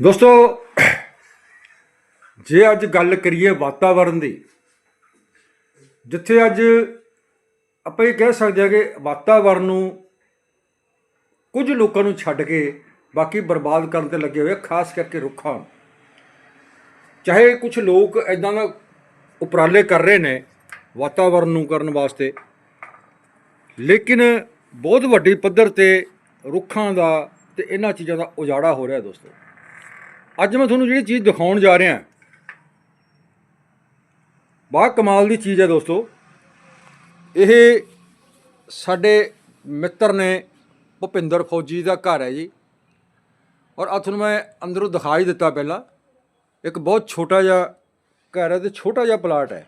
ਦੋਸਤੋ, ਜੇ ਅੱਜ ਗੱਲ ਕਰੀਏ ਵਾਤਾਵਰਣ ਦੀ, ਜਿੱਥੇ ਅੱਜ ਆਪਾਂ ਇਹ ਕਹਿ ਸਕਦੇ ਹਾਂ ਕਿ ਵਾਤਾਵਰਣ ਨੂੰ ਕੁਝ ਲੋਕਾਂ ਨੂੰ ਛੱਡ ਕੇ ਬਾਕੀ ਬਰਬਾਦ ਕਰਨ ਤੇ ਲੱਗੇ ਹੋਏ ਖਾਸ ਕਰਕੇ ਰੁੱਖਾਂ ਚਾਹੇ ਕੁਝ ਲੋਕ ਇਦਾਂ ਦਾ ਉਪਰਾਲੇ ਕਰ ਰਹੇ ਨੇ ਵਾਤਾਵਰਣ ਨੂੰ ਕਰਨ ਵਾਸਤੇ, ਲੇਕਿਨ ਬਹੁਤ ਵੱਡੀ ਪੱਧਰ ਤੇ ਰੁੱਖਾਂ ਦਾ ਤੇ ਇਹਨਾਂ ਚੀਜ਼ਾਂ ਦਾ ਉਜਾੜਾ ਹੋ ਰਿਹਾ ਦੋਸਤੋ। ਅੱਜ ਮੈਂ ਤੁਹਾਨੂੰ ਜਿਹੜੀ ਚੀਜ਼ ਦਿਖਾਉਣ ਜਾ ਰਿਹਾ ਬਾ ਕਮਾਲ ਦੀ ਚੀਜ਼ ਹੈ ਦੋਸਤੋ। ਇਹ ਸਾਡੇ ਮਿੱਤਰ ਨੇ ਭੁਪਿੰਦਰ ਫੌਜੀ ਦਾ ਘਰ ਹੈ ਜੀ। ਔਰ ਆ ਤੁਹਾਨੂੰ ਮੈਂ ਅੰਦਰੋਂ ਦਿਖਾਈ ਦਿੱਤਾ ਪਹਿਲਾਂ। ਇੱਕ ਬਹੁਤ ਛੋਟਾ ਜਿਹਾ ਘਰ ਹੈ ਤੇ ਛੋਟਾ ਜਿਹਾ ਪਲਾਟ ਹੈ,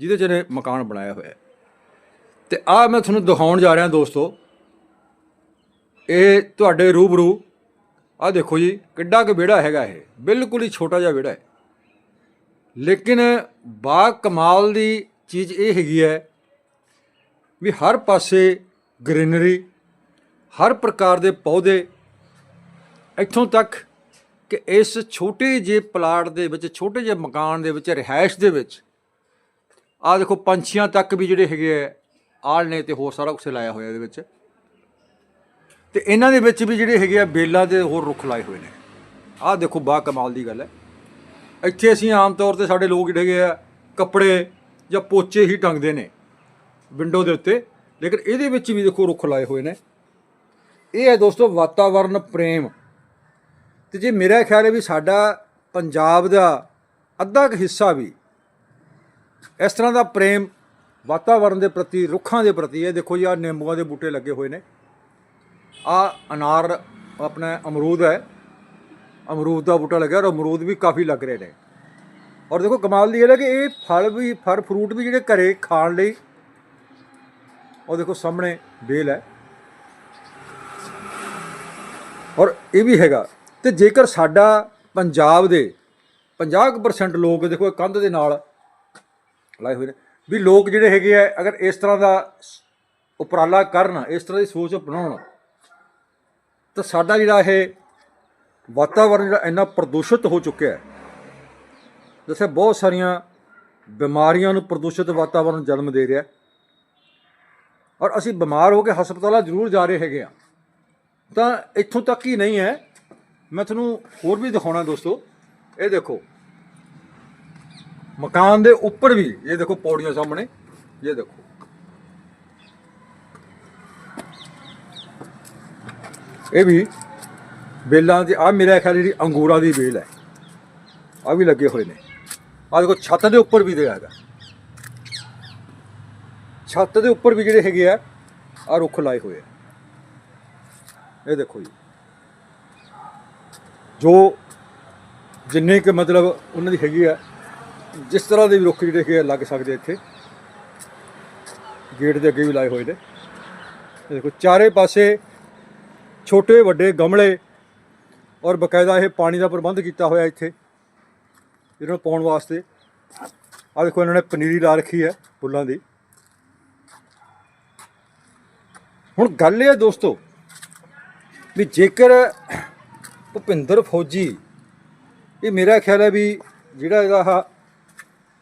ਜਿਹਦੇ 'ਚ ਇਹਨੇ ਮਕਾਨ ਬਣਾਇਆ ਹੋਇਆ ਹੈ। ਤੇ ਆ ਮੈਂ ਤੁਹਾਨੂੰ ਦਿਖਾਉਣ ਜਾ ਰਿਹਾ ਦੋਸਤੋ ਇਹ ਤੁਹਾਡੇ ਰੂਬਰੂ। ਆ ਦੇਖੋ ਜੀ, ਕਿੱਡਾ ਕੁ ਵਿਹੜਾ ਹੈਗਾ ਇਹ। ਬਿਲਕੁਲ ਹੀ ਛੋਟਾ ਜਿਹਾ ਵਿਹੜਾ ਹੈ। ਲੇਕਿਨ ਬਾ ਕਮਾਲ ਦੀ ਚੀਜ਼ ਇਹ ਹੈਗੀ ਹੈ ਵੀ ਹਰ ਪਾਸੇ ਗ੍ਰੀਨਰੀ, ਹਰ ਪ੍ਰਕਾਰ ਦੇ ਪੌਦੇ। ਇੱਥੋਂ ਤੱਕ ਕਿ ਇਸ ਛੋਟੇ ਜਿਹੇ ਪਲਾਟ ਦੇ ਵਿੱਚ, ਛੋਟੇ ਜਿਹੇ ਮਕਾਨ ਦੇ ਵਿੱਚ, ਰਿਹਾਇਸ਼ ਦੇ ਵਿੱਚ ਆ ਦੇਖੋ ਪੰਛੀਆਂ ਤੱਕ ਵੀ ਜਿਹੜੇ ਹੈਗੇ ਆ ਆਲ ਨੇ ਤੇ ਹੋਰ ਸਾਰਾ ਕੁਝ ਲਾਇਆ ਹੋਇਆ ਇਹਦੇ ਵਿੱਚ। ਤੇ ਇਹਨਾਂ ਦੇ ਵਿੱਚ ਵੀ ਜਿਹੜੇ ਹੈਗੇ ਆ ਬੇਲਾਂ ਦੇ ਹੋਰ ਰੁੱਖ ਲਾਏ ਹੋਏ ਨੇ। ਆਹ ਦੇਖੋ, ਬਾ ਕਮਾਲ ਦੀ ਗੱਲ ਹੈ। ਇੱਥੇ ਅਸੀਂ ਆਮ ਤੌਰ ਤੇ ਸਾਡੇ ਲੋਕ ਜਿਹੜੇ ਹੈਗੇ ਆ, ਕੱਪੜੇ ਜਾਂ ਪੋਚੇ ਹੀ ਟੰਗਦੇ ਨੇ ਵਿੰਡੋ ਦੇ ਉੱਤੇ। ਲੇਕਿਨ ਇਹਦੇ ਵਿੱਚ ਵੀ ਦੇਖੋ ਰੁੱਖ ਲਾਏ ਹੋਏ ਨੇ। ਇਹ ਹੈ ਦੋਸਤੋ, ਵਾਤਾਵਰਨ ਪ੍ਰੇਮ। ਤੇ ਜੇ ਮੇਰਾ ਖਿਆਲ ਹੈ ਵੀ ਸਾਡਾ ਪੰਜਾਬ ਦਾ ਅੱਧਾ ਕੁ ਹਿੱਸਾ ਵੀ ਇਸ ਤਰ੍ਹਾਂ ਦਾ ਪ੍ਰੇਮ ਵਾਤਾਵਰਨ ਦੇ ਪ੍ਰਤੀ, ਰੁੱਖਾਂ ਦੇ ਪ੍ਰਤੀ, ਇਹ ਦੇਖੋ ਜੀ ਨਿੰਬੂਆਂ ਦੇ ਬੂਟੇ ਲੱਗੇ ਹੋਏ ਨੇ। ਆ ਅਨਾਰ ਆਪਣਾ ਅਮਰੂਦ ਹੈ। ਅਮਰੂਦ ਦਾ ਬੂਟਾ ਲੱਗਿਆ ਔਰ ਅਮਰੂਦ ਵੀ ਕਾਫੀ ਲੱਗ ਰਹੇ ਨੇ। ਔਰ ਦੇਖੋ ਕਮਾਲ ਦੀ ਗੱਲ ਹੈ ਕਿ ਇਹ ਫਲ ਵੀ, ਫਲ ਫਰੂਟ ਵੀ ਜਿਹੜੇ ਘਰੇ ਖਾਣ ਲਈ ਉਹ ਦੇਖੋ ਸਾਹਮਣੇ ਬੇਲ ਹੈ। ਔਰ ਇਹ ਵੀ ਹੈਗਾ। ਤੇ ਜੇਕਰ ਸਾਡਾ ਪੰਜਾਬ ਦੇ 50% ਲੋਕ ਦੇਖੋ ਇਹ ਕੰਧ ਦੇ ਨਾਲ ਲਾਏ ਹੋਏ ਨੇ ਵੀ ਲੋਕ ਜਿਹੜੇ ਹੈਗੇ ਆ, ਅਗਰ ਇਸ ਤਰ੍ਹਾਂ ਦਾ ਉਪਰਾਲਾ ਕਰਨ, ਇਸ ਤਰ੍ਹਾਂ ਦੀ ਸੋਚ ਅਪਣਾਉਣ ਤਾਂ ਸਾਡਾ ਜਿਹੜਾ ਇਹ ਵਾਤਾਵਰਨ ਜਿਹੜਾ ਇੰਨਾ ਪ੍ਰਦੂਸ਼ਿਤ ਹੋ ਚੁੱਕਿਆ ਹੈ। ਜਿਵੇਂ ਬਹੁਤ ਸਾਰੀਆਂ ਬਿਮਾਰੀਆਂ ਨੂੰ ਪ੍ਰਦੂਸ਼ਿਤ ਵਾਤਾਵਰਨ ਜਨਮ ਦੇ ਰਿਹਾ ਔਰ ਅਸੀਂ ਬਿਮਾਰ ਹੋ ਕੇ ਹਸਪਤਾਲਾਂ ਜ਼ਰੂਰ ਜਾ ਰਹੇ ਹੈਗੇ ਆ ਤਾਂ ਇੱਥੋਂ ਤੱਕ ਹੀ ਨਹੀਂ ਹੈ। ਮੈਂ ਤੁਹਾਨੂੰ ਹੋਰ ਵੀ ਦਿਖਾਉਣਾ ਦੋਸਤੋ। ਇਹ ਦੇਖੋ। ਮਕਾਨ ਦੇ ਉੱਪਰ ਵੀ, ਇਹ ਦੇਖੋ ਪੌੜੀਆਂ ਸਾਹਮਣੇ। ਇਹ ਦੇਖੋ। ਇਹ ਵੀ ਬੇਲਾਂ ਦੀ ਆ ਮੇਰਾ ਖਿਆਲ ਜਿਹੜੀ ਅੰਗੂਰਾਂ ਦੀ ਬੇਲ ਹੈ। ਆ ਵੀ ਲੱਗੇ ਹੋਏ ਨੇ। ਆ ਦੇਖੋ, ਛੱਤ ਦੇ ਉੱਪਰ ਵੀ ਹੈਗਾ। ਛੱਤ ਦੇ ਉੱਪਰ ਵੀ ਜਿਹੜੇ ਹੈਗੇ ਆ ਆ ਰੁੱਖ ਲਾਏ ਹੋਏ ਆ। ਇਹ ਦੇਖੋ ਜੀ। ਜੋ ਜਿੰਨੇ ਕਿ ਮਤਲਬ ਉਹਨਾਂ ਦੀ ਹੈਗੀ ਆ, ਜਿਸ ਤਰ੍ਹਾਂ ਦੇ ਵੀ ਰੁੱਖ ਜਿਹੜੇ ਹੈਗੇ ਆ, ਲੱਗ ਸਕਦੇ ਇੱਥੇ। ਗੇਟ ਦੇ ਅੱਗੇ ਵੀ ਲਾਏ ਹੋਏ ਨੇ। ਇਹ ਦੇਖੋ, ਚਾਰੇ ਪਾਸੇ ਛੋਟੇ, ਵੱਡੇ, ਗਮਲੇ ਔਰ ਬਕਾਇਦਾ ਇਹ ਪਾਣੀ ਦਾ ਪ੍ਰਬੰਧ ਕੀਤਾ ਹੋਇਆ ਇੱਥੇ, ਇਹਨਾਂ ਨੂੰ ਪਾਉਣ ਵਾਸਤੇ। ਆ ਦੇਖੋ, ਇਹਨਾਂ ਨੇ ਪਨੀਰੀ ਲਾ ਰੱਖੀ ਹੈ ਫੁੱਲਾਂ ਦੀ। ਹੁਣ ਗੱਲ ਇਹ ਹੈ ਦੋਸਤੋ ਵੀ ਜੇਕਰ ਭੁਪਿੰਦਰ ਫੌਜੀ, ਇਹ ਮੇਰਾ ਖਿਆਲ ਹੈ ਵੀ ਜਿਹੜਾ ਇਹਦਾ ਆਹ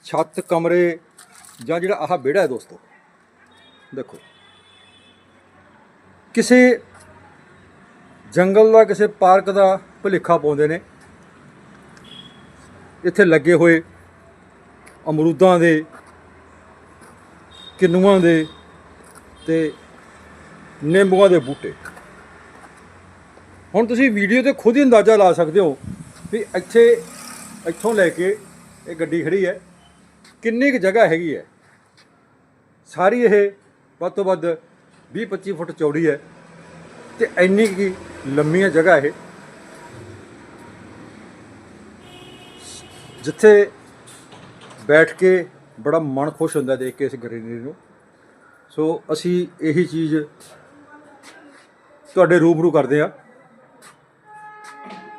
ਛੱਤ, ਕਮਰੇ ਜਾਂ ਜਿਹੜਾ ਆਹ ਵਿਹੜਾ ਹੈ ਦੋਸਤੋ, ਦੇਖੋ, ਕਿਸੇ ਜੰਗਲ ਦਾ ਕਿਸੇ ਪਾਰਕ ਦਾ ਭੁਲੇਖਾ ਪਾਉਂਦੇ ਨੇ। ਇੱਥੇ ਲੱਗੇ ਹੋਏ ਅਮਰੂਦਾਂ ਦੇ, ਕਿੰਨੂਆਂ ਦੇ ਤੇ ਨਿੰਬੂਆਂ ਦੇ ਬੂਟੇ। ਹੁਣ ਤੁਸੀਂ ਵੀਡੀਓ ਤੇ ਖੁਦ ਹੀ ਅੰਦਾਜ਼ਾ ਲਾ ਸਕਦੇ ਹੋ ਵੀ ਇੱਥੇ, ਇੱਥੋਂ ਲੈ ਕੇ ਇਹ ਗੱਡੀ ਖੜੀ ਹੈ। ਕਿੰਨੀ ਕੁ ਜਗ੍ਹਾ ਹੈਗੀ ਹੈ। ਸਾਰੀ ਇਹ ਵੱਧ ਤੋਂ ਵੱਧ 20 25 ਫੁੱਟ ਚੌੜੀ ਹੈ। ਤੇ ਇੰਨੀ ਕੀ ਲੰਮੀ ਜਗ੍ਹਾ ਇਹ। ਜਿੱਥੇ ਬੈਠ ਕੇ ਬੜਾ ਮਨ ਖੁਸ਼ ਹੁੰਦਾ ਦੇਖ ਕੇ ਇਸ ਗ੍ਰੀਨਰੀ ਨੂੰ। ਸੋ ਅਸੀਂ ਇਹੀ ਚੀਜ਼ ਤੁਹਾਡੇ ਰੂਬਰੂ ਕਰਦੇ ਆ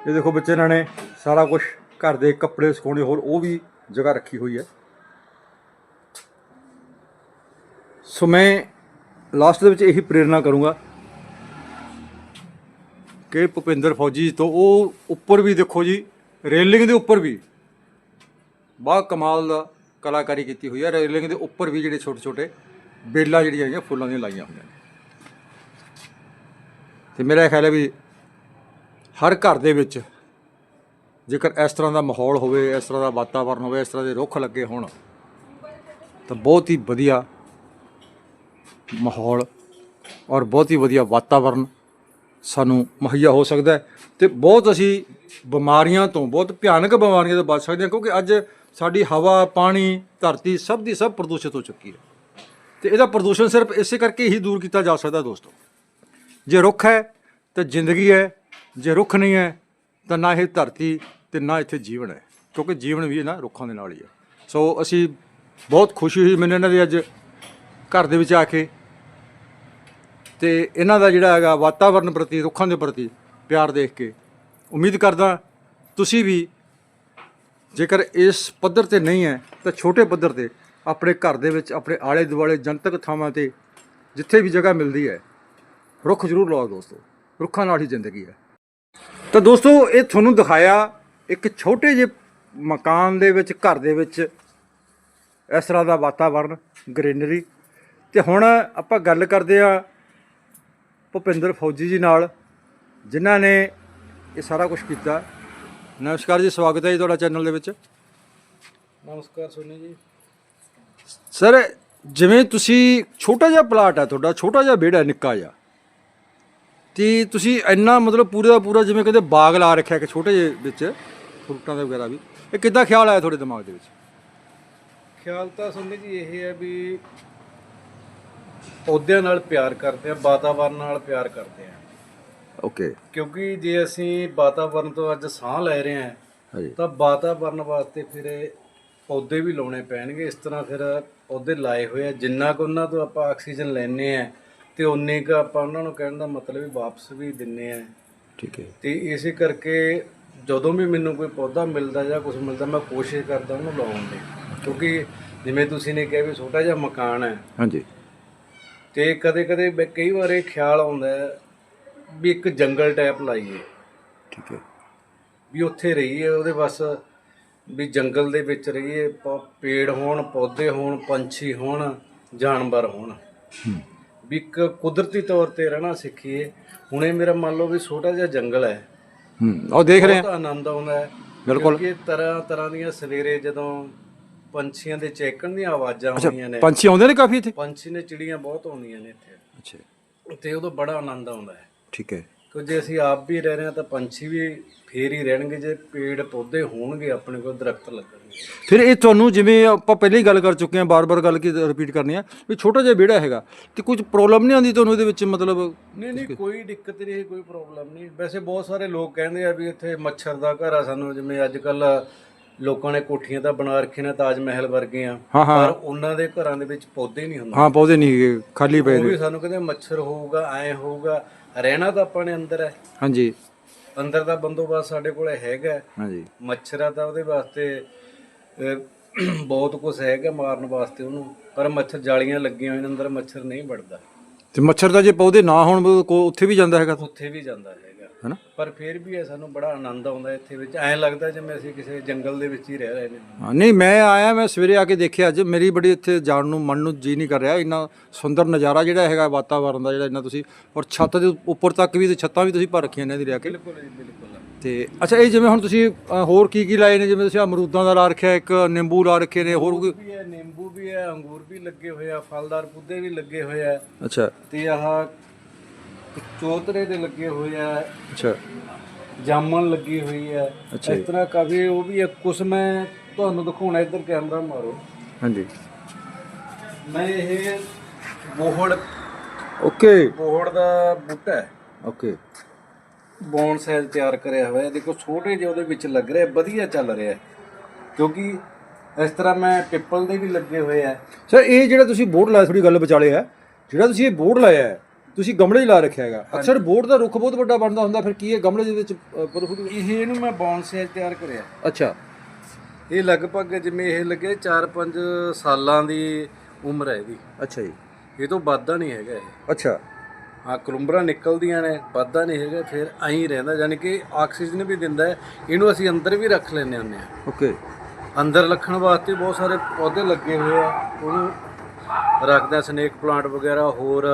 ਇਹ ਦੇਖੋ ਬੱਚੇ ਇਹਨਾਂ ਨੇ ਸਾਰਾ ਕੁਝ ਘਰ ਦੇ ਕੱਪੜੇ ਸੁਕਾਉਣੇ ਹੋਰ ਉਹ ਵੀ ਜਗ੍ਹਾ ਰੱਖੀ ਹੋਈ ਹੈ। ਸੋ ਮੈਂ ਲਾਸਟ ਦੇ ਵਿੱਚ ਇਹੀ ਪ੍ਰੇਰਣਾ ਕਰੂੰਗਾ ਕਿ ਭੁਪਿੰਦਰ ਫੌਜੀ ਤੋਂ ਉਹ ਉੱਪਰ ਵੀ ਦੇਖੋ ਜੀ ਰੇਲਿੰਗ ਦੇ ਉੱਪਰ ਵੀ ਬਾ ਕਮਾਲ ਦਾ ਕਲਾਕਾਰੀ ਕੀਤੀ ਹੋਈ ਹੈ ਰੇਲਿੰਗ ਦੇ ਉੱਪਰ ਵੀ ਜਿਹੜੇ ਛੋਟੇ ਛੋਟੇ ਬੇਲਾਂ ਜਿਹੜੀਆਂ ਹੈਗੀਆਂ ਫੁੱਲਾਂ ਦੀਆਂ ਲਾਈਆਂ ਹੋਈਆਂ ਨੇ। ਤੇ ਮੇਰਾ ਖਿਆਲ ਹੈ ਵੀ ਹਰ ਘਰ ਦੇ ਵਿੱਚ ਜੇਕਰ ਇਸ ਤਰ੍ਹਾਂ ਦਾ ਮਾਹੌਲ ਹੋਵੇ, ਇਸ ਤਰ੍ਹਾਂ ਦਾ ਵਾਤਾਵਰਨ ਹੋਵੇ, ਇਸ ਤਰ੍ਹਾਂ ਦੇ ਰੁੱਖ ਲੱਗੇ ਹੋਣ, ਤਾਂ ਬਹੁਤ ਹੀ ਵਧੀਆ ਮਾਹੌਲ ਔਰ ਬਹੁਤ ਹੀ ਵਧੀਆ ਵਾਤਾਵਰਨ ਸਾਨੂੰ ਮੁਹੱਈਆ ਹੋ ਸਕਦਾ ਹੈ ਤੇ ਬਹੁਤ ਅਸੀਂ ਬਿਮਾਰੀਆਂ ਤੋਂ ਬਹੁਤ ਭਿਆਨਕ ਬਿਮਾਰੀਆਂ ਤੋਂ ਬਚ ਸਕਦੇ ਹਾਂ ਕਿਉਂਕਿ ਅੱਜ ਸਾਡੀ ਹਵਾ, ਪਾਣੀ, ਧਰਤੀ ਸਭ ਦੀ ਸਭ ਪ੍ਰਦੂਸ਼ਿਤ ਹੋ ਚੁੱਕੀ ਹੈ। ਤੇ ਇਹਦਾ ਪ੍ਰਦੂਸ਼ਣ ਸਿਰਫ ਇਸੇ ਕਰਕੇ ਹੀ ਦੂਰ ਕੀਤਾ ਜਾ ਸਕਦਾ ਦੋਸਤੋ। ਜੇ ਰੁੱਖ ਹੈ ਤਾਂ ਜ਼ਿੰਦਗੀ ਹੈ, ਜੇ ਰੁੱਖ ਨਹੀਂ ਹੈ ਤਾਂ ਨਾ ਇਹ ਧਰਤੀ ਤੇ ਨਾ ਇੱਥੇ ਜੀਵਨ ਹੈ, ਕਿਉਂਕਿ ਜੀਵਨ ਵੀ ਨਾ ਰੁੱਖਾਂ ਦੇ ਨਾਲ ਹੀ ਹੈ। ਸੋ ਅਸੀਂ ਬਹੁਤ ਖੁਸ਼ੀ ਹੋਈ ਮੈਨੂੰ ਇਹਨਾਂ ਦੇ ਅੱਜ ਘਰ ਦੇ ਵਿੱਚ ਆ ਕੇ ਤੇ ਇਹਨਾਂ ਦਾ ਜਿਹੜਾ ਹੈਗਾ ਵਾਤਾਵਰਨ ਪ੍ਰਤੀ, ਰੁੱਖਾਂ ਦੇ ਪ੍ਰਤੀ ਪਿਆਰ ਦੇਖ ਕੇ ਉਮੀਦ ਕਰਦਾ ਤੁਸੀਂ ਵੀ ਜੇਕਰ ਇਸ ਪੱਧਰ ਤੇ ਨਹੀਂ ਹੈ, ਤਾਂ ਛੋਟੇ ਪੱਧਰ ਤੇ ਆਪਣੇ ਘਰ ਦੇ ਵਿੱਚ, ਆਪਣੇ ਆਲੇ ਦੁਆਲੇ ਜਨਤਕ ਥਾਵਾਂ ਤੇ ਜਿੱਥੇ ਵੀ ਜਗ੍ਹਾ ਮਿਲਦੀ ਹੈ, ਰੁੱਖ ਜ਼ਰੂਰ ਲਾਓ ਦੋਸਤੋ। ਰੁੱਖਾਂ ਨਾਲ ਹੀ ਜ਼ਿੰਦਗੀ ਹੈ। ਤਾਂ ਦੋਸਤੋ, ਇਹ ਤੁਹਾਨੂੰ ਦਿਖਾਇਆ ਇੱਕ ਛੋਟੇ ਜਿਹੇ ਮਕਾਨ ਦੇ ਵਿੱਚ, ਘਰ ਦੇ ਵਿੱਚ ਇਸ ਤਰ੍ਹਾਂ ਦਾ ਵਾਤਾਵਰਨ, ਗ੍ਰੀਨਰੀ। ਤੇ ਹੁਣ ਆਪਾਂ ਗੱਲ ਕਰਦੇ ਆ ਭੁਪਿੰਦਰ ਫੌਜੀ ਜੀ ਨਾਲ ਜਿਨ੍ਹਾਂ ਨੇ ਇਹ ਸਾਰਾ ਕੁਝ ਕੀਤਾ। ਨਮਸਕਾਰ ਜੀ ਸਵਾਗਤ ਹੈ ਜੀ ਤੁਹਾਡਾ ਚੈਨਲ ਦੇ ਵਿੱਚ। ਨਮਸਕਾਰ ਸੋਨੀ ਜੀ। ਸਰ ਜਿਵੇਂ ਤੁਸੀਂ ਛੋਟਾ ਜਿਹਾ ਪਲਾਟ ਹੈ ਤੁਹਾਡਾ ਛੋਟਾ ਜਿਹਾ ਵਿਹੜਾ ਨਿੱਕਾ ਜਿਹਾ। ਤੇ ਤੁਸੀਂ ਇੰਨਾ ਮਤਲਬ ਪੂਰੇ ਦਾ ਪੂਰਾ ਜਿਵੇਂ ਕਹਿੰਦੇ ਬਾਗ ਲਾ ਰੱਖਿਆ ਕਿ ਛੋਟੇ ਜਿਹੇ ਵਿੱਚ ਫਰੂਟਾਂ ਦੇ ਵਗੈਰਾ ਵੀ। ਇਹ ਕਿੱਦਾਂ ਖਿਆਲ ਆਇਆ ਤੁਹਾਡੇ ਦਿਮਾਗ ਦੇ ਵਿੱਚ? ਖਿਆਲ ਤਾਂ ਸੋਨੀ ਜੀ ਇਹ ਹੈ ਵੀ ਪੌਦਿਆਂ ਨਾਲ ਪਿਆਰ ਕਰਦੇ ਆ ਵਾਤਾਵਰਨ ਨਾਲ ਪਿਆਰ ਕਰਦੇ ਆ। ਓਕੇ ਕਿਉਂਕਿ ਜੇ ਅਸੀਂ ਵਾਤਾਵਰਨ ਤੋਂ ਅੱਜ ਸਾਹ ਲੈ ਰਹੇ ਹਾਂ ਤਾਂ ਵਾਤਾਵਰਨ ਵਾਸਤੇ ਫਿਰ ਇਹ ਪੌਦੇ ਵੀ ਲਾਉਣੇ ਪੈਣਗੇ। ਇਸ ਤਰ੍ਹਾਂ ਫਿਰ ਪੌਦੇ ਲਾਏ ਹੋਏ ਆ। ਜਿੰਨਾ ਕੁ ਉਹਨਾਂ ਤੋਂ ਆਪਾਂ ਆਕਸੀਜਨ ਲੈਨੇ ਆ ਤੇ ਉਨੇ ਕੁ ਆਪਾਂ ਉਹਨਾਂ ਨੂੰ ਕਹਿਣ ਦਾ ਮਤਲਬ ਵੀ ਵਾਪਸ ਵੀ ਦਿੰਨੇ ਆ ਠੀਕ ਹੈ। ਤੇ ਇਸੇ ਕਰਕੇ ਜਦੋਂ ਵੀ ਮੈਨੂੰ ਕੋਈ ਪੌਦਾ ਮਿਲਦਾ ਜਾਂ ਕੁਝ ਮਿਲਦਾ ਮੈਂ ਕੋਸ਼ਿਸ਼ ਕਰਦਾ ਉਹਨੂੰ ਲਾਉਣ ਦੀ। ਕਿਉਂਕਿ ਜਿਵੇਂ ਤੁਸੀਂ ਨੇ ਕਿਹਾ ਵੀ ਛੋਟਾ ਜਿਹਾ ਮਕਾਨ ਹੈ ਹਾਂਜੀ। ਤੇ ਕਦੇ ਕਦੇ ਕਈ ਵਾਰ ਇਹ ਖਿਆਲ ਆਉਂਦਾ ਹੈ ਵੀ ਇੱਕ ਜੰਗਲ ਟਾਈਪ ਲਾਈਏ। ਠੀਕ ਹੈ। ਵੀ ਉੱਥੇ ਰਹੀਏ ਉਹਦੇ ਬਸ ਵੀ ਜੰਗਲ ਦੇ ਵਿੱਚ ਰਹੀਏ ਪ- ਪੇੜ ਹੋਣ ਪੌਦੇ ਹੋਣ ਪੰਛੀ ਹੋਣ ਜਾਨਵਰ ਹੋਣ। ਵੀ ਇੱਕ ਕੁਦਰਤੀ ਤੌਰ ਤੇ ਰਹਿਣਾ ਸਿੱਖੀਏ। ਹੁਣ ਮੇਰਾ ਮੰਨ ਲਓ ਵੀ ਛੋਟਾ ਜਿਹਾ ਜੰਗਲ ਹੈ। ਹੂੰ। ਉਹ ਦੇਖ ਰਹੇ ਬਹੁਤ ਆਨੰਦ ਆਉਂਦਾ ਹੈ। ਬਿਲਕੁਲ। ਕਿਉਂਕਿ ਤਰ੍ਹਾਂ ਤਰ੍ਹਾਂ ਦੀਆਂ ਸਵੇਰੇ ਜਦੋਂ ਪੰਛੀਆਂ ਦੇ ਚਹਿਕਣ ਦੀਆਂ ਆਵਾਜ਼ਾਂ ਆਉਂਦੀਆਂ ਨੇ। ਪੰਛੀ ਆਉਂਦੇ ਨੇ ਕਾਫੀ ਇੱਥੇ? ਪੰਛੀ ਨੇ ਚਿੜੀਆਂ ਬਹੁਤ ਆਉਂਦੀਆਂ ਨੇ ਇੱਥੇ। ਅੱਛਾ। ਤੇ ਉਦੋਂ ਬੜਾ ਆਨੰਦ ਆਉਂਦਾ ਹੈ। ਠੀਕ ਹੈ। ਕਿਉਂ ਜੇ ਅਸੀਂ ਆਪ ਵੀ ਰਹਿ ਰਹੇ ਹਾਂ ਤਾਂ ਪੰਛੀ ਵੀ ਫੇਰ ਹੀ ਰਹਿਣਗੇ ਜੇ ਪੇੜ ਪੌਦੇ ਹੋਣਗੇ ਆਪਣੇ ਕੋਲ ਦਰਖਤ ਲੱਗਣਗੇ। ਫਿਰ ਇਹ ਤੁਹਾਨੂੰ ਜਿਵੇਂ ਆਪਾਂ ਪਹਿਲਾਂ ਹੀ ਗੱਲ ਕਰ ਚੁੱਕੇ ਹਾਂ ਬਾਰ-ਬਾਰ ਗੱਲ ਕੀ ਰਿਪੀਟ ਕਰਨੀ ਆ ਵੀ ਛੋਟਾ ਜਿਹਾ ਵਿਹੜਾ ਹੈਗਾ ਤੇ ਕੁਝ ਪ੍ਰੋਬਲਮ ਨਹੀਂ ਆਉਂਦੀ ਤੁਹਾਨੂੰ ਇਹਦੇ ਵਿੱਚ ਮਤਲਬ ਨਹੀਂ ਨਹੀਂ ਕੋਈ ਦਿੱਕਤ ਨਹੀਂ ਕੋਈ ਪ੍ਰੋਬਲਮ ਨਹੀਂ। ਵੈਸੇ ਬਹੁਤ ਸਾਰੇ ਲੋਕ ਕਹਿੰਦੇ ਆ ਵੀ ਇੱਥੇ ਮੱਛਰ ਦਾ ਘਰ ਆ ਸਾਨੂੰ ਜਿਵੇਂ ਅੱਜ ਕੱਲ ਲੋਕਾਂ ਨੇ ਕੋਠੀਆਂ ਤਾਂ ਬਣਾ ਰੱਖੀਆਂ ਨੇ ਤਾਜ ਮਹਿਲ ਵਰਗੀਆਂ। ਹਾਂ ਹਾਂ। ਪਰ ਉਹਨਾਂ ਦੇ ਘਰਾਂ ਦੇ ਵਿੱਚ ਪੌਦੇ ਨਹੀਂ ਹੁੰਦੇ। ਹਾਂ ਪੌਦੇ ਨਹੀਂ ਹੈਗੇ ਖਾਲੀ ਪਏ ਉਹ ਨੇ। ਵੀ ਸਾਨੂੰ ਕਹਿੰਦੇ ਮੱਛਰ ਹੋਊਗਾ ਐ ਹੋਊਗਾ ਰਹਿਣਾ ਤਾਂ ਆਪਾਂ ਨੇ ਅੰਦਰ ਹੈ। ਹਾਂਜੀ। ਅੰਦਰ ਦਾ ਬੰਦੋਬਸਤ ਸਾਡੇ ਕੋਲ ਹੈਗਾ। ਹੈ। ਹਾਂਜੀ। ਮੱਛਰਾਂ ਦਾ ਉਹਦੇ ਵਾਸਤੇ ਅਹ, ਬਹੁਤ ਕੁਝ ਹੈਗਾ ਮਾਰਨ ਵਾਸਤੇ ਉਹਨੂੰ। ਪਰ ਮੱਛਰ ਜਾਲੀਆਂ ਲੱਗੀਆਂ ਹੋਈਆਂ ਨੇ ਅੰਦਰ ਮੱਛਰ ਨਹੀਂ ਵੜਦਾ। ਤੇ ਮੱਛਰ ਦਾ ਜੇ ਪੌਦੇ ਨਾ ਹੋਣ ਉਹ ਕੋ- ਉੱਥੇ ਵੀ ਜਾਂਦਾ ਹੈਗਾ? ਉੱਥੇ ਵੀ ਜਾਂਦਾ ਹੈਗਾ ਹੈਨਾ? ਪਰ ਫਿਰ ਵੀ ਇਹ ਸਾਨੂੰ ਬੜਾ ਆਨੰਦ ਆਉਂਦਾ ਇੱਥੇ ਵਿੱਚ। ਐਂ ਲੱਗਦਾ ਜਿਵੇਂ ਅਸੀਂ ਕਿਸੇ ਜੰਗਲ ਦੇ ਵਿੱਚ ਹੀ ਰਹਿ ਰਹੇ ਨੇ। ਹਾਂ ਨਹੀਂ ਮੈਂ ਆਇਆ ਮੈਂ ਸਵੇਰੇ ਆ ਕੇ ਦੇਖਿਆ ਅੱਜ। ਮੇਰੀ ਬੜੀ ਇੱਥੇ ਜਾਣ ਨੂੰ ਮਨ ਨੂੰ ਜੀ ਨਹੀਂ ਕਰ ਰਿਹਾ। ਇੰਨਾ ਸੁੰਦਰ ਨਜ਼ਾਰਾ ਜਿਹੜਾ ਹੈਗਾ ਵਾਤਾਵਰਨ ਦਾ ਜਿਹੜਾ ਇੰਨਾ ਤੁਸੀਂ ਔਰ ਛੱਤ ਦੇ ਉੱਪਰ ਤੱਕ ਵੀ ਤੇ ਛੱਤਾਂ ਵੀ ਤੁਸੀਂ ਭਰ ਰੱਖੀਆਂ ਨੇ ਇਹਦੀ ਰਿਆ ਕੇ। ਬਿਲਕੁਲ ਜੀ ਬਿਲਕੁਲ। ਤੇ ਅੱਛਾ ਇਹ ਜਿਵੇਂ ਹੁਣ ਤੁਸੀਂ ਅ, ਹੋਰ ਕੀ ਕੀ ਲਾਏ ਨੇ? ਜਿਵੇਂ ਤੁਸੀਂ ਅਮਰੂਦਾਂ ਦਾ ਲਾ ਰੱਖਿਆ ਇੱਕ ਨਿੰਬੂ ਲਾ ਰੱਖੇ ਨੇ ਹੋਰ ਕੋਈ? ਵੀ ਹੈ ਨਿੰਬੂ ਵੀ ਹੈ ਅੰਗੂਰ ਵੀ ਲੱਗੇ ਹੋਏ ਆ ਫਲਦਾਰ ਪੌਦੇ ਵੀ ਲੱਗੇ ਹੋਏ ਆ। ਅੱਛਾ। ਤੇ ਆਹ ਚੋਤਰੇ ਦੇ ਲੱਗੇ ਹੋਏ ਆ। ਅੱਛਾ। ਜਾਮਣ ਲੱਗੀ ਹੋਈ ਹੈ ਅੱਛਾ ਇਸ ਤਰ੍ਹਾਂ ਕਾਫੀ ਉਹ ਵੀ ਹੈ ਕੁਛ ਮੈਂ ਤੁਹਾਨੂੰ ਦਿਖਾਉਣਾ ਇੱਧਰ ਕੈਮਰਾ ਮਾਰੋ। ਹਾਂਜੀ। ਮੈਂ ਇਹ ਬੋਹੜ ਓਕੇ। ਬੋਹੜ ਦਾ ਬੂਟਾ ਹੈ। ਓਕੇ। ਬੌਨ ਸਾਈਜ਼ ਤਿਆਰ ਕਰਿਆ ਹੋਇਆ। ਹੈ ਦੇਖੋ ਛੋਟੇ ਜਿਹੇ ਉਹਦੇ ਵਿੱਚ ਲੱਗ ਰਿਹਾ ਵਧੀਆ ਚੱਲ ਰਿਹਾ ਕਿਉਂਕਿ ਇਸ ਤਰ੍ਹਾਂ ਮੈਂ ਪਿੱਪਲ ਦੇ ਵੀ ਲੱਗੇ ਹੋਏ ਆ। ਸਰ ਇਹ ਜਿਹੜਾ ਤੁਸੀਂ ਬੋਰਡ ਲਾਇਆ ਥੋੜੀ ਗੱਲ ਵਿਚਾਲੇ ਹੈ ਜਿਹੜਾ ਤੁਸੀਂ ਇਹ ਬੋਰਡ ਲਾਇਆ ਹੈ ਤੁਸੀਂ ਗਮਲੇ 'ਚ ਲਾ ਰੱਖਿਆ ਹੈਗਾ। ਅਕਸਰ ਬੋਰਡ ਦਾ ਰੁੱਖ ਬਹੁਤ ਵੱਡਾ ਬਣਦਾ ਹੁੰਦਾ ਫਿਰ ਕੀ ਇਹ ਗਮਲੇ ਦੇ ਵਿੱਚ ਅ, ਪਰ ਫੁੱਟ ਇਹ ਇਹਨੂੰ ਮੈਂ ਬੌਨ ਸਾਈਜ਼ ਤਿਆਰ ਕਰਿਆ। ਅੱਛਾ। ਇਹ ਲਗਭਗ ਜਿਵੇਂ ਇਹ ਲੱਗੇ 4-5 ਸਾਲਾਂ ਦੀ ਉਮਰ ਹੈ ਇਹਦੀ। ਅੱਛਾ ਜੀ। ਇਹ ਤੋਂ ਵੱਧਦਾ ਨਹੀਂ ਹੈਗਾ ਇਹ। ਅੱਛਾ। ਹਾਂ ਕਲੁੰਬਰਾਂ ਨਿਕਲਦੀਆਂ ਨੇ ਵੱਧਦਾ ਨਹੀਂ ਹੈਗਾ ਫਿਰ ਐਂ ਰਹਿੰਦਾ ਯਾਨੀ ਕਿ ਆਕਸੀਜਨ ਵੀ ਦਿੰਦਾ ਹੈ। ਇਹਨੂੰ ਅਸੀਂ ਅੰਦਰ ਵੀ ਰੱਖ ਲੈਂਦੇ ਹੁੰਦੇ ਆ ਓਕੇ। ਅੰਦਰ ਰੱਖਣ ਵਾਸਤੇ ਬਹੁਤ ਸਾਰੇ ਪੌਦੇ ਲੱਗੇ ਹੋਏ ਆ ਉਹਨੂੰ ਰੱਖਦੇ ਸਨੇਕ ਪਲਾਂਟ ਵਗੈਰਾ ਹੋਰ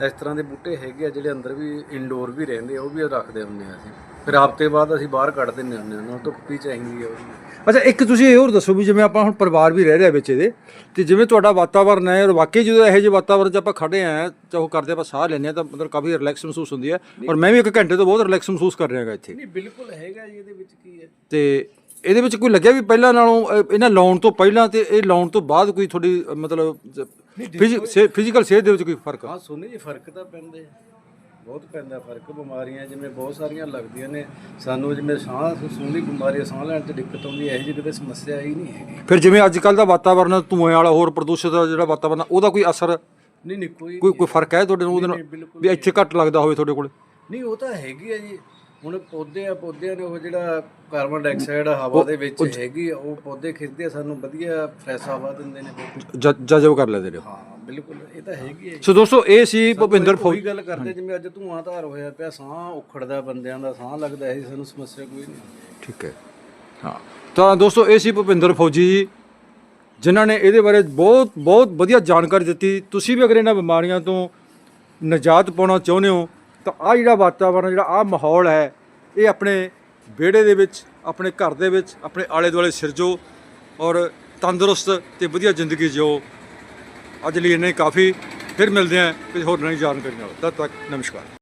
ਇਸ ਤਰ੍ਹਾਂ ਦੇ ਬੂਟੇ ਹੈਗੇ ਆ ਜਿਹੜੇ ਅੰਦਰ ਵੀ ਇਨਡੋਰ ਵੀ ਰਹਿੰਦੇ ਆ ਉਹ ਵੀ ਰੱਖਦੇ ਹੁੰਦੇ ਆ ਅਸੀਂ। ਫਿਰ ਹਫ਼ਤੇ ਬਾਅਦ ਅਸੀਂ ਬਾਹਰ ਕੱਢ ਦਿੰਦੇ ਹੁੰਦੇ ਆ ਉਹਨਾਂ ਨੂੰ ਧੁੱਪ ਚਾਹੀਦੀ ਆ ਉਹਨੂੰ ਅੱਛਾ ਇੱਕ ਤੁਸੀਂ ਇਹ ਹੋਰ ਦੱਸੋ ਵੀ ਜਿਵੇਂ ਆਪਾਂ ਹੁਣ ਪਰਿਵਾਰ ਵੀ ਰਹਿ ਰਿਹਾ ਵਿੱਚ ਇਹਦੇ ਤੇ ਜਿਵੇਂ ਤੁਹਾਡਾ ਵਾਤਾਵਰਨ ਹੈ ਔਰ ਵਾਕਈ ਜਦੋਂ ਇਹੋ ਜਿਹੇ ਵਾਤਾਵਰਨ 'ਚ ਆਪਾਂ ਖੜੇ ਆ ਚਾਹੋ ਕਰਦੇ ਆਪਾਂ ਸਾਹ ਲੈਂਦੇ ਆ ਤਾਂ ਮਤਲਬ ਕਾਫੀ ਰਿਲੈਕਸ ਮਹਿਸੂਸ ਹੁੰਦੀ ਹੈ ਔਰ ਮੈਂ ਵੀ ਇੱਕ ਘੰਟੇ ਤੋਂ ਬਹੁਤ ਰਿਲੈਕਸ ਮਹਿਸੂਸ ਕਰ ਰਿਹਾ ਹੈਗਾ ਇੱਥੇ। ਨਹੀਂ ਬਿਲਕੁਲ ਹੈਗਾ ਜੀ ਇਹਦੇ ਵਿੱਚ ਕੀ ਹੈ। ਤੇ ਇਹਦੇ ਵਿੱਚ ਕੋਈ ਲੱਗਿਆ ਵੀ ਪਹਿਲਾਂ ਨਾਲੋਂ ਇਹਨਾਂ ਲਾਉਣ ਤੋਂ ਪਹਿਲਾਂ ਤੇ ਇਹ ਲਾਉਣ ਤੋਂ ਬਾਅਦ ਕੋਈ ਤੁਹਾਡੀ ਅ, ਮਤਲਬ ਫਿਜ਼ੀਕਲ ਸਿਹਤ ਦੇ ਵਿੱਚ ਕੋਈ ਫ਼ਰਕ? ਹਾਂ ਸੋਨੇ ਜੀ ਫ਼ਰਕ ਤਾਂ ਪੈਂਦੇ ਬਹੁਤ ਪੈਂਦਾ ਫ਼ਰਕ ਬਿਮਾਰੀਆਂ ਜਿਵੇਂ ਬਹੁਤ ਸਾਰੀਆਂ ਲੱਗਦੀਆਂ ਨੇ। ਸਾਨੂੰ ਜਿਵੇਂ ਸਾਹ ਸੂਹ ਦੀ ਬਿਮਾਰੀ ਸਾਹ ਲੈਣ 'ਚ ਦਿੱਕਤ ਆਉਂਦੀ ਹੈ ਇਹ ਜਿਹੀ ਕਿਤੇ ਸਮੱਸਿਆ ਹੀ ਨਹੀਂ ਹੈਗੀ। ਫਿਰ ਜਿਵੇਂ ਅੱਜ ਕੱਲ ਦਾ ਵਾਤਾਵਰਨ ਧੂਏ ਵਾਲਾ ਹੋਰ ਪ੍ਰਦੂਸ਼ਿਤ ਜਿਹੜਾ ਵਾਤਾਵਰਨ ਆ, ਉਹਦਾ ਕੋਈ ਅਸਰ? ਨਹੀਂ ਨਹੀਂ ਕੋਈ ਕੋਈ ਕੋਈ ਫ਼ਰਕ ਹੈ ਤੁਹਾਡੇ ਨੂੰ ਉਹਦੇ ਨਾਲ? ਬਿਲਕੁਲ ਵੀ ਇੱਥੇ ਘੱਟ ਲੱਗਦਾ ਹੋਵੇ ਤੁਹਾਡੇ ਕੋਲ? ਨਹੀਂ ਉਹ ਤਾਂ ਹੈਗੀ ਆ ਜੀ। ਹੁਣ ਪੌਦੇ ਆ ਪੌਦਿਆਂ ਨੇ ਉਹ ਜਿਹੜਾ ਕਾਰਬਨ ਡਾਈਆਕਸਾਈਡ ਹਵਾ ਦੇ ਵਿੱਚ ਹੈਗੀ ਆ, ਉਹ ਪੌਦੇ ਖਿੱਚਦੇ ਆ, ਸਾਨੂੰ ਵਧੀਆ ਫਰੈਸ਼ ਹਵਾ ਦਿੰਦੇ ਨੇ ਪੌਦੇ। ਜਜ਼ਬ ਕਰ ਲੈਂਦੇ ਨੇ ਉਹ। ਹਾਂ ਬਿਲਕੁਲ ਇਹ ਤਾਂ ਹੈਗੀ ਹੈ ਸੋ ਦੋਸਤੋ ਇਹ ਸੀ ਭੁਪਿੰਦਰ ਫੌਜ ਉਹੀ ਗੱਲ ਕਰਦੇ ਜਿਵੇਂ ਅੱਜ ਧੂਆਂ ਧਾਰ ਹੋਇਆ ਪਿਆ ਸਾਹ ਉਖੜਦਾ ਬੰਦਿਆਂ ਦਾ ਸਾਹ ਲੱਗਦਾ ਹੈ ਸਾਨੂੰ ਸਮੱਸਿਆ ਕੋਈ ਨਹੀਂ। ਠੀਕ ਹੈ। ਹਾਂ। ਤਾਂ ਦੋਸਤੋ ਇਹ ਸੀ ਭੁਪਿੰਦਰ ਫੌਜੀ ਜੀ ਜਿਨ੍ਹਾਂ ਨੇ ਇਹਦੇ ਬਾਰੇ ਬਹੁਤ ਬਹੁਤ ਵਧੀਆ ਜਾਣਕਾਰੀ ਦਿੱਤੀ। ਤੁਸੀਂ ਵੀ ਅਗਰ ਇਹਨਾਂ ਬਿਮਾਰੀਆਂ ਤੋਂ ਨਿਜਾਤ ਪਾਉਣਾ ਚਾਹੁੰਦੇ ਹੋ ਤਾਂ ਆ ਜਿਹੜਾ ਵਾਤਾਵਰਨ ਜਿਹੜਾ ਆ ਮਾਹੌਲ ਹੈ, ਇਹ ਆਪਣੇ ਵਿਹੜੇ ਦੇ ਵਿੱਚ, ਆਪਣੇ ਘਰ ਦੇ ਵਿੱਚ, ਆਪਣੇ ਆਲੇ ਦੁਆਲੇ ਸਿਰਜੋ ਔਰ ਤੰਦਰੁਸਤ ਤੇ ਵਧੀਆ ਜ਼ਿੰਦਗੀ ਜਿਓ। ਅੱਜ ਲਈ ਇੰਨੇ ਕਾਫੀ। ਫਿਰ ਮਿਲਦੇ ਹਾਂ ਕਿਸੇ ਹੋਰ ਨਵੀਂ ਜਾਣਕਾਰੀ ਨਾਲ। ਤਦ ਤੱਕ ਨਮਸਕਾਰ।